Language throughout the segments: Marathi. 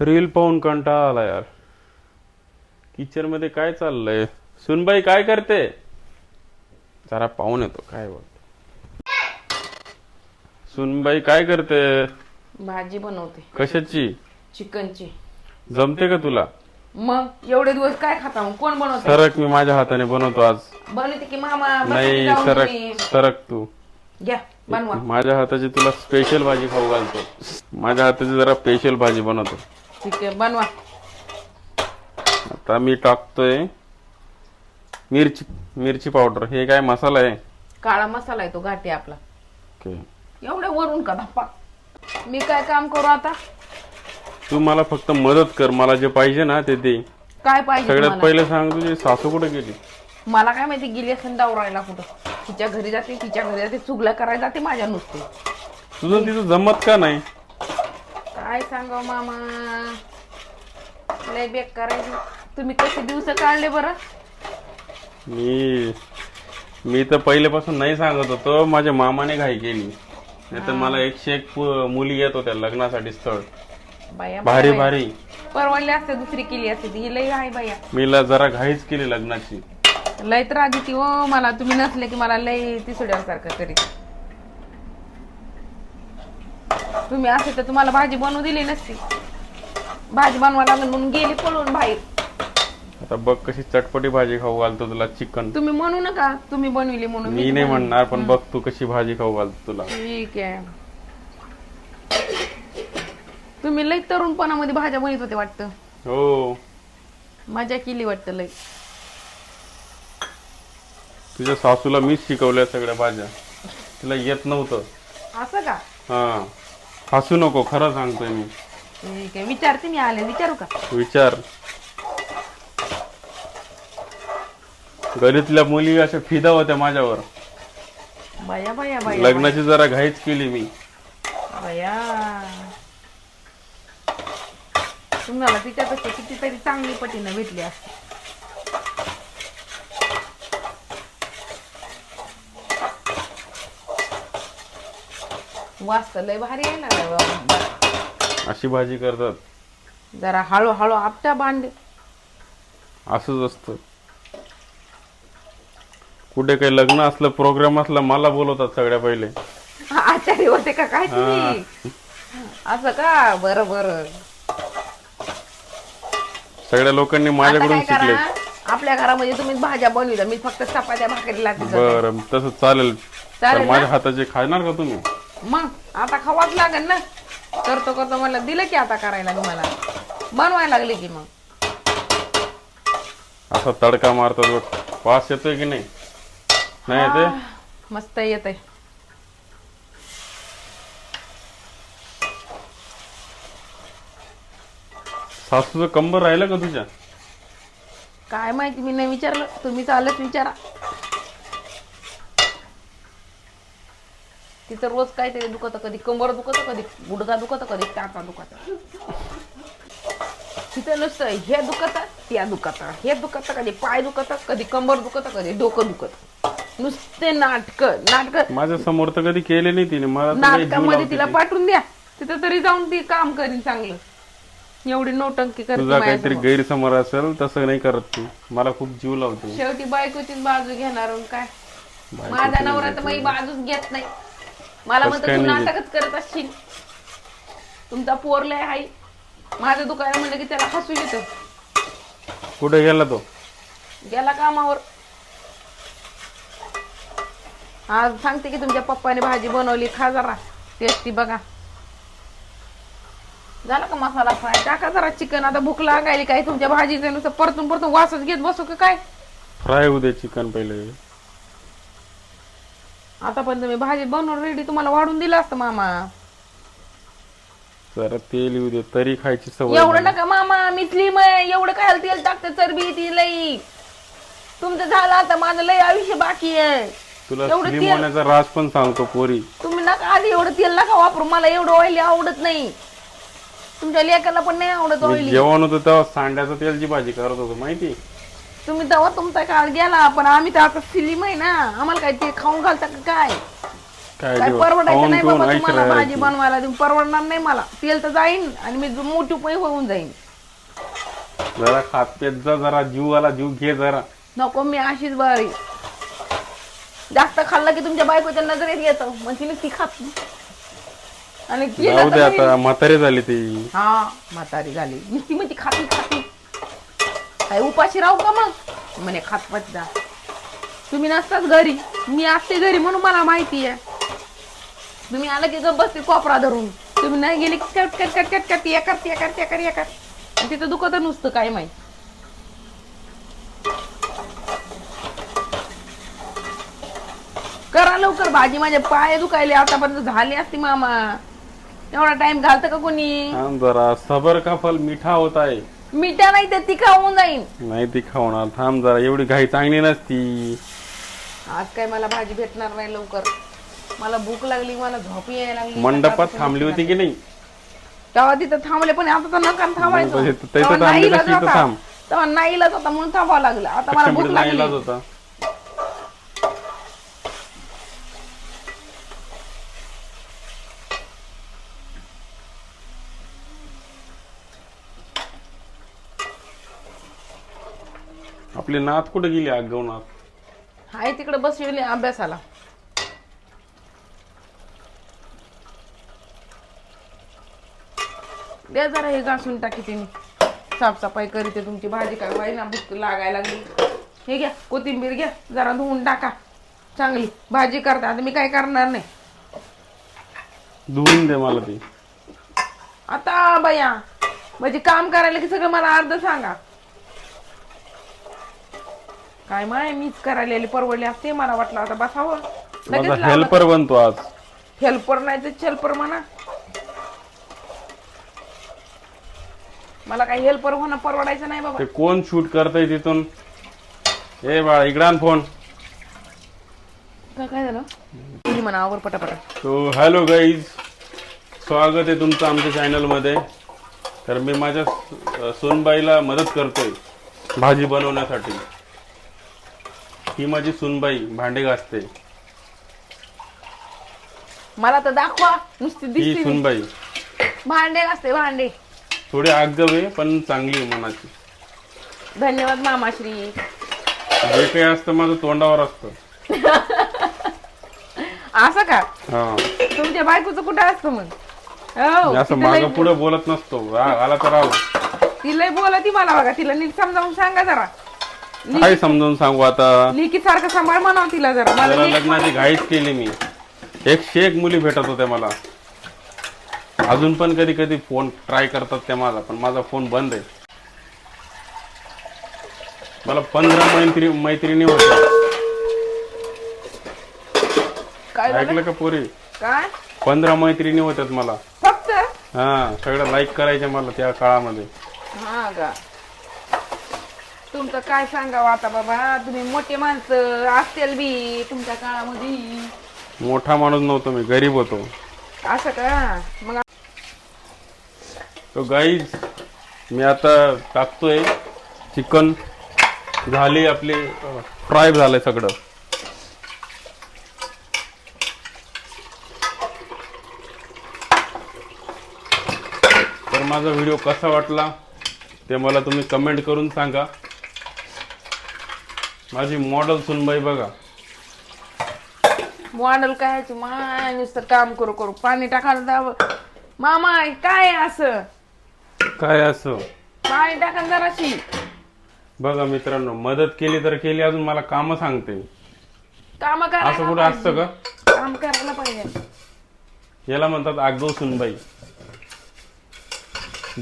रील पाहून कंटाळा आला यार. किचनमध्ये काय चाललंय? सुनबाई काय करते? जरा पाहून येतो काय बघ सुनबाई काय करते? भाजी बनवते. कशाची? चिकनची. जमते का तुला? मग एवढे दिवस काय खाता मग? कोण बनवत? सरक मी माझ्या हाताने बनवतो आज. बनवते की मामा? नाही सरक. सरक तू. घ्या बनवा. माझ्या हाताची तुला स्पेशल भाजी खाऊ घालतो. माझ्या हाताची जरा स्पेशल भाजी बनवतो. ठीक आहे बनवा. आता मी टाकतोय मिरची मिरची पावडर. हे काय मसाला आहे? काळा मसाला आहे तो घाटी आपला. ओके. एवढ्या वरून का धप्पा? मी काय काम करू आता? तू मला फक्त मदत कर. मला जे पाहिजे ना ते दे. काय पाहिजे सगळ्यात तुम्हाला? पहिले सांग तुझी सासू कुठे गेली? मला काय माहिती गेली असेल डावरायला कुठं. तिच्या घरी जाते तिच्या घरी जाते चुगल्या करायला जाते माझ्या नुसते. तुझं तिथं जमत का नाही? काय सांगाव मामा. लय बेक करायची तुम्ही कसे दिवस काढले बरं? मी मी तर पहिल्यापासून नाही सांगत होतो. माझ्या मामाने घाई केली. नाही तर मला एकशे एक पु- मुली येत होत्या लग्नासाठी स्थळ. बाया भारी. भारी. परवडली असते दुसरी केली असते ती. लय आहे बाया. मी ला जरा घाईच केली लग्नाची. लय त्रास देते हो मला. तुम्ही नसले की मला लय तिसड्यासारखं करीत. तुम्ही असे तर तुम्हाला भाजी बनवू दिली नसती. भाजी बनवा लागून म्हणून गेली पळून बाहेर. आता बघ कशी चटपटी भाजी खाऊ घालतो तुला चिकन. तुम्ही म्हणू नका तुम्ही बनविली म्हणून मी नाही म्हणणार पण बघ तू कशी भाजी खाऊ घालतो तुला. ठीक आहे. तुम्ही लय तरुणपणामध्ये भाज्या बनवत होते वाटतं. हो. मजा केली वाटतं लय तुझ्या सासूला मीच शिकवल्या सगळ्या भाज्या. तिला येत नव्हतं. असं का? हा. हसू नको खरं सांगतोय मी. ठीक आहे विचारते मी आले विचारू का? विचार. गलीतल्या मुली अशा फिदा होत्या माझ्यावर. बाया बाया बाया लग्नाची जरा घाईच केली मी. बाया तुम्हाला तिच्यापेक्षा कितीतरी चांगली पटीनं भेटली असते. वास्त लय भारी आहे ना बाबा. अशी भाजी करतात. जरा हळूहळू आपटा भांडे असंच असतं. कुठे काही लग्न असलं प्रोग्राम असला मला बोलवतात सगळ्या पहिले. आचार्य होते का काय तुम्ही? असं का? बरं बरं. सगळ्या लोकांनी आता माझ्याकडून काय शिकले करा आपल्या घरामध्ये तुम्ही भाज्या बनविल्या मी फक्त चपात्या भाकरी लागते बरं तसं चालेल. तर चालेल ना? माझ्या हाताचे खाणार का तुम्ही? मग आता खावाच लागेल ना? करतो करतो मला दिलं की आता करायला तुम्हाला बनवायला लागले की मग. असा तडका मारतात बघ वास येतोय की नाही? नाही येते मस्त येत आहे सासूचं कंबर राहिलं का तुझ्या? काय माहिती मी नाही विचारलं. तुम्ही चालत विचारा. तिथं रोज काहीतरी दुखत कधी कंबर दुखत कधी गुडगा दुखत कधी टाचा दुखत. तिथं नुसतं हे दुखत त्या दुखत हे दुखत कधी पाय दुखत कधी कंबर दुखत कधी डोकं दुखत. नुसते नाटक नाटक. माझ्यासमोर तर कधी केले नाही तिने मला तर लय जीव नाटकामध्ये लावते तिला ती. पाठवून द्या. तिथं तरी जाऊन ती काम करीन चांगलं. एवढी नोटंकी करते तुझा काहीतरी. गैरसमोर असेल तसं नाही करत ती. मला खूप जीव लावते. शेवटी बायकोचीच बाजू घेणार आणि काय? माझा नवरा तर माझी बाजूच घेत नाही. मला म्हणतो तू नाटकच करत असशील. तुमचा पोरलय हाय. माझं दुकान म्हणलं की त्याला हसू येतं कुठे गेला तो? गेला कामावर. आज सांगते की तुमच्या पप्पाने भाजी बनवली. खा जरा. टेस्टी बघा. झाला का मसाला फ्राय? टाका जरा चिकन आता भूक लागायली काय? तुमच्या भाजीचं नुसतं परतून परतून वासच घेत बसू का काय? फ्राय होऊ दे चिकन पहिले. आता पण तुम्ही भाजी बनवून रेडी तुम्हाला वाढून दिलं असतं मामा. जरा तेल येऊ दे तरी खायची सवय एवढं. नका मामा. मिसली मग एवढं काय तेल टाकतं चरबी ती लई. तुमचं झालं आता माझं लई आयुष्य बाकी आहे. तुला एवढं स्लिम तेल- होण्याचा राज पण सांगतो पोरी. तुम्ही नका आधी एवढं तेल नका वापरू. मला एवढं ऑइली आवडत नाही. तुमच्या लेकाला पण नाही आवडत मी ऑइली जेवण होतं तेव्हा सांड्याचं तेलची भाजी करत होतो माहिती? तुम्ही तेव्हा तुमचा काळ गेला पण आम्ही तर आता सिलीम आहे ना. आम्हाला काय ते खाऊन घालता का काय? काय. परवडायचं खाऊन नाही पिऊन बाबा ऐश तुम्हाला राहायची. भाजी बनवायला देऊन परवडणार नाही मला. तेल तर जाईन आणि मी मोठी पै होऊन जाईन. जरा खात पेत जा जरा जीवाला जीव घे जरा. नको मी अशीच बरी. जास्त खाल्लं की तुमच्या बायकोच्या नजरेत येतं. मग तिने ती खात नाही. आणि जाऊ दे मी- आता म्हातारी झाली ती. हा म्हातारी झाली. नुसती म्हणती खाती खाती. काय उपाशी राहू का मग? म्हणे खात पात जा. तुम्ही नसताच घरी. मी असते घरी म्हणून मला माहिती आहे. तुम्ही आलं की गप बसते कोपरा धरून. तुम्ही नाही गेले की cut cut cut cut cut या कर त्या कर त्या कर या कर. तिथं दुखत नुसतं काय माहिती. करा लवकर भाजी माझ्या पाय दुखायले. आतापर्यंत झाली असती मामा. एवढा टाइम घालतं का कोणी? जरा. सबर का फल मिठा होत आहे. मिठा नाही तर तिखा होऊन जाईन. नाही ती खावणार. थांब जरा एवढी घाई चांगली नसती. आज काय मला भाजी भेटणार नाही लवकर. मला भूक लागली मला झोप यायला लागली. मंडपात थांबली होती की नाही? तेव्हा तिथं थांबले पण आता तर नका थांबायचं. मग तिथं- तिथं तेव्हा थांबली नाईलाज कशी इथं होता. थांब. तेव्हा होता म्हणून थांबावं लागलं. आता मला भूक शंभर नाही लागली. इलाज होता. आपली नात कुठे गेली आगवनाथ हाय तिकडे बसलेली अभ्यासाला. द्या जरा हे घासून टाकी तिने. साफसफाई करीते तुमची भाजी काय वाई ना भूक लागायला लागली. हे घ्या कोथिंबीर घ्या जरा धुवून टाका. चांगली भाजी करता आता मी काय करणार नाही. धुवून दे मला ती. आता बया म्हणजे काम करायला की सगळं मला अर्ध सांगा. काय माय मीच करायला परवडली असते मला वाटलं आता बसावं. माझा हेल्पर बनतो आज. हेल्पर नाही तर चेल्पर म्हणा. मला काही हेल्पर होणं परवडायचं नाही बाबा. ते कोण शूट करतय तिथून? ए बाळा इकडान फोन काय काय झालं? म्हणा आवर पटापटा. तो हॅलो गाईज स्वागत आहे तुमचं आमच्या चॅनलमध्ये तर मी माझ्या स- सुनबाईला मदत करतोय भाजी बनवण्यासाठी. ही माझी सुनबाई भांडे घासते. मला तर दाखवा नुसती ही दिसते मी. सुनबाई. भांडे असते भांडे. थोडी आगव आहे पण चांगली आहे मनाची. धन्यवाद मामाश्री. जे काही असतं माझं तोंडावर असतं. असं का? हा. तुमच्या बायकोचं कुठं असतं मग? हो असं तिला मागं लई- पुढे बोलत नसतो. रा- आला तर राहू. ती लय बोला ती मला बघा तिला नीट समजावून सांगा जरा. काय समजावून सांगू आता. लिकी सारखं सांभाळ म्हणाव तिला जरा. मला जरा लग्नाची घाईच केली मी. एकशे एक मुली भेटत होत्या मला. अजून पण कधी कधी फोन ट्राय करतात त्या माझा पण माझा फोन बंद आहे. मला पंधरा मैत्री मैत्रिणी होत्या. काय झालं? ऐकलं का पोरी? काय? पंधरा मैत्रिणी होत्यात मला. फक्त? हा सगळं लाईक करायच्या मला त्या काळामध्ये. हा का? तुमचं काय सांगावं आता बाबा? तुम्ही मोठे माणसं असतील बी तुमच्या काळामध्ये. मोठा माणूस नव्हतो मी गरीब होतो. असं का? मग तो गाईज मी आता टाकतोय चिकन झाली आपली फ्राय झालंय सगळं. तर माझा व्हिडिओ कसा वाटला ते मला तुम्ही कमेंट करून सांगा. माझी मॉडेल सुनबाई बघा. मॉडेल काय माय नुसतं काम करू करू. पाणी टाकायला जावं. मामा काय असं? काय असं? पाणी टाका जराशी. बघा मित्रांनो मदत केली तर केली अजून मला काम सांगते. काम असं करायला कुठं असतं का. काम करायला पाहिजे. याला म्हणतात आगव सुनबाई.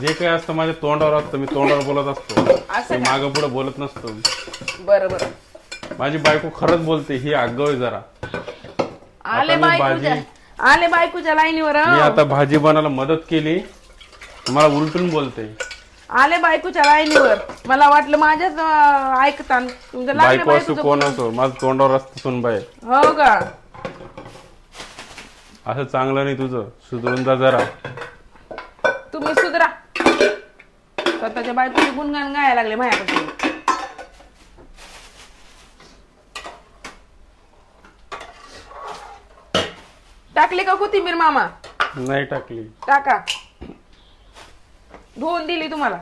जे काही असतं माझ्या तोंडावर असतं मी तोंडावर बोलत असतो. असं मी मागं पुढे बोलत नसतो. बरं बरं. माझी बायको खरंच बोलते ही आगव आहे जरा. आले मी बायकोच्या आले बायकोच्या लाईनीवर मी हं. आता भाजी बनायला मदत केली. मला उलटून बोलते. आले बायकोच्या लाईनीवर. मला वाटलं माझ्याच अं, ऐकता तुमच्या लागले बायको असो बायकोचं कोण असो माझं तोंडावर असतं सुनबाई हो का? असं चांगलं नाही तुझं. सुधरून जा जरा. तुम्ही सुधरा. स्वतःच्या बायकोचे गुणगान गायला लागले माझ्यापासून टाकले का कोथिंबीर मामा? नाही टाकली. टाका. धुवून दिली तुम्हाला.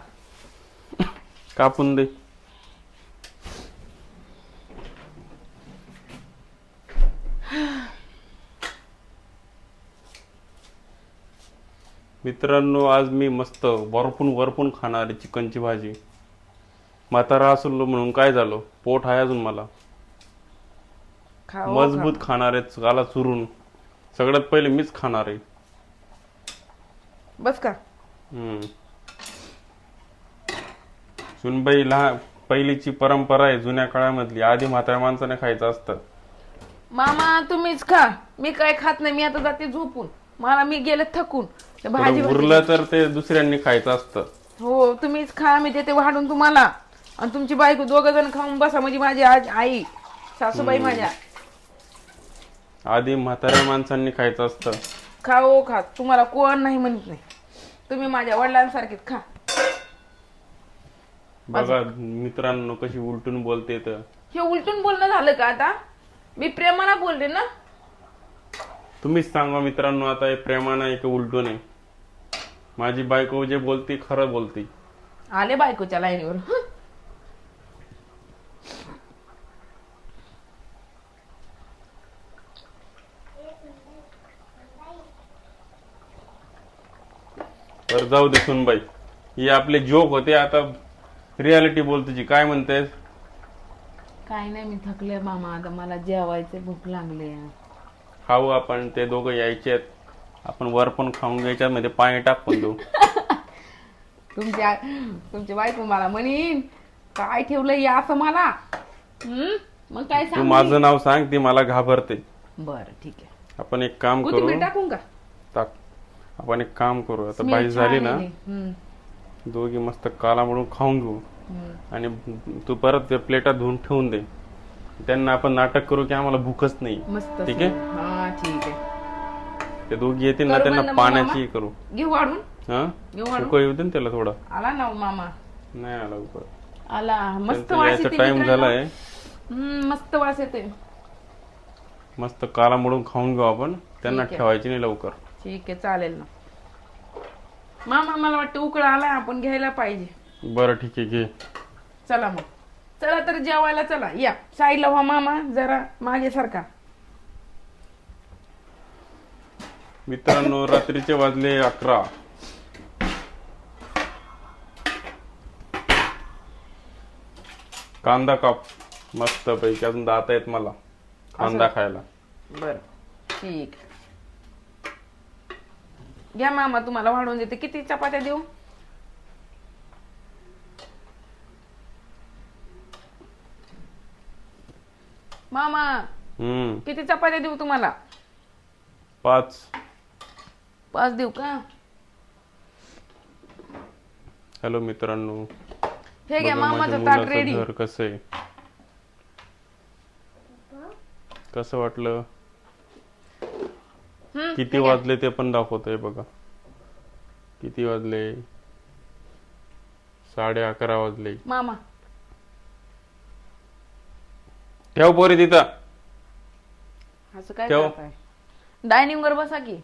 कापून दे. मित्रांनो आज मी मस्त वरपून वरपून खाणार आहे चिकनची भाजी. म्हातारा असलो म्हणून काय झालं? पोट आहे अजून मला. मजबूत खाणार आहे गाला चुरून. सगळ्यात पहिले मीच खाणार आहे. बस का? हम्म. सुनबाई लहान पहिलीची परंपरा आहे जुन्या काळामधली. आधी म्हाताऱ्या माणसाने खायचं असतं. मामा तुम्हीच खा. मी काय खात नाही मी आता जाते झोपून. मला मी गेले थकून. भाजी थोडं उरलं तर ते दुसऱ्यांनी खायचं असतं. हो तुम्हीच खा मी देते वाढून तुम्हाला. आणि तुमची बायको दोघ जण खाऊन बसा म्हणजे माझी आज आई सासूबाई माझ्या. आधी म्हाताऱ्या माणसांनी खायचं असतं. खा ओ खा. तुम्हाला कोण नाही म्हणत नाही. तुम्ही माझ्या वडिलांसारखेच खा. बघा मित्रांनो कशी उलटून बोलते तर. हे उलटून बोलणं झालं का आता? मी प्रेमाला बोलले ना? तुम्हीच सांगा मित्रांनो आता हे प्रेमानं आहे की उलटून आहे? माझी बायको जे बोलते खरं बोलते. आले बायकोच्या लाईनीवर. तर जाऊ दे सुनबाई. ही आपले जोक होते आता रियालिटी बोलते काय म्हणतेस? काय नाही मी थकले मामा. आता मला जेवायचे भूक लागली खाऊ आपण ते दोघं यायचे आपण वर पण खाऊन घ्यायच्या मध्ये पाणी टाकून देऊ. तुमच्या तुमची बायको मला म्हणीन काय ठेवलं या असं मला? मग काय तू सांग? माझं नाव सांग ती मला घाबरते. बर ठीक आहे. आपण एक काम करू. कोथिंबीर टाकून का? टाक. आपण एक काम करू. आता भाजी झाली ना दोघी मस्त काला म्हणून खाऊन घेऊ. आणि तू परत ते प्लेटात धुवून ठेवून दे. त्यांना आपण नाटक करू की आम्हाला भूकच नाही. मस्त ठीक आहे? हा ठीक आहे. ते दोघी येतील ना करू त्यांना मग पाण्याची? करू. घेऊ वाढून? हा? घेऊ वाढून? उकळ येऊ दे ना त्याला थोडा. आला ना हो मामा. नाही आला उकळ आला. मस्त वास यायचा येते टाइम मित्रांनो. झालाय. मस्त वास येते. मस्त काला मोडून खाऊन घेऊ आपण. त्यांना ठीक आहे. ठेवायची नाही लवकर. ठीक आहे चालेल ना. मामा मला वाटतं उकळा आलाय आपण घ्यायला पाहिजे. बरं ठीक आहे घे. चला मग. चला तर जेवायला चला. या. साईडला व्हा मामा जरा मागे सारखा मित्रांनो रात्रीचे वाजले अकरा. कांदा काप. मस्त पैकी अजून दात आहेत मला. कांदा खायला. बर. ठीक. घ्या मामा तुम्हाला वाढवून देते. किती चपात्या देऊ? मामा हम्म. किती चपात्या देऊ तुम्हाला? पाच. पाच देऊ का? हॅलो मित्रांनो. हे घ्या बघा माझ्या मामाचं ताट मुलाचं रेडी घर कसं आहे? कसं वाटलं? किती वाजले ते पण दाखवतोय बघा. किती वाजले? साडे अकरा वाजले. मामा. ठेव पोरी तिथं. असं काय ठेव. डायनिंग वर बसा की.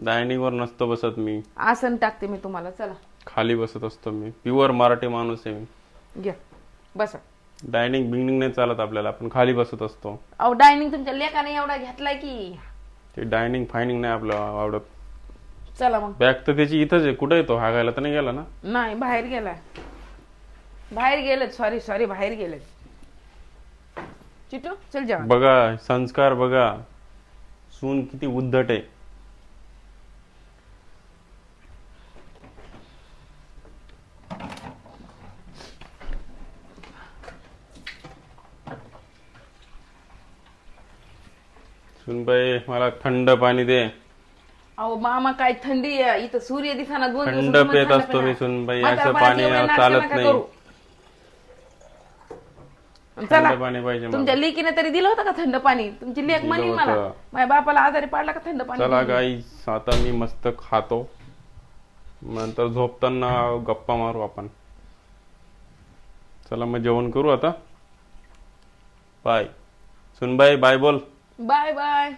डायनिंग वर नसतो बसत मी. आसन टाकते मी तुम्हाला चला. खाली बसत असतो मी. प्युअर मराठी माणूस आहे मी. घ्या. बसा. डायनिंग बिल्डिंग नाही चालत आपल्याला आपण खाली बसत असतो. अहो डायनिंग तुमच्या लेकाने एवढा घेतलाय की. ते डायनिंग फायनिंग नाही आपलं आवडत. चला मग. बॅग तर त्याची इथंच आहे कुठे येतो? हागायला तर नाही गेला ना? नाही बाहेर गेलाय. बाहेर गेलेत सॉरी सॉरी बाहेर गेलेत. चिटू चल जेवा बघा संस्कार बघा. सून किती उद्धट आहे. सुनबाई मला थंड पाणी दे. अहो मामा काय थंडी आहे. इथं सूर्य दिसाना दोन थंड पेत असतो. मी सुनबाई, असं पाणी एवढे नाटकं चालत नका नाही. करू. चला. थंड पाणी पाहिजे मला. तुमच्या लेकीने तरी दिलं होतं का थंड पाणी? तुमची लेक दिलं म्हणी मला. होतं. माझ्या बापाला आजारी पाडला का थंड पाणी? चला गाई आता मी मस्त खातो. नंतर झोपताना गप्पा मारू आपण. चला मग जेवण करू आता. बाय. सुनबाई बाय बोल. Bye bye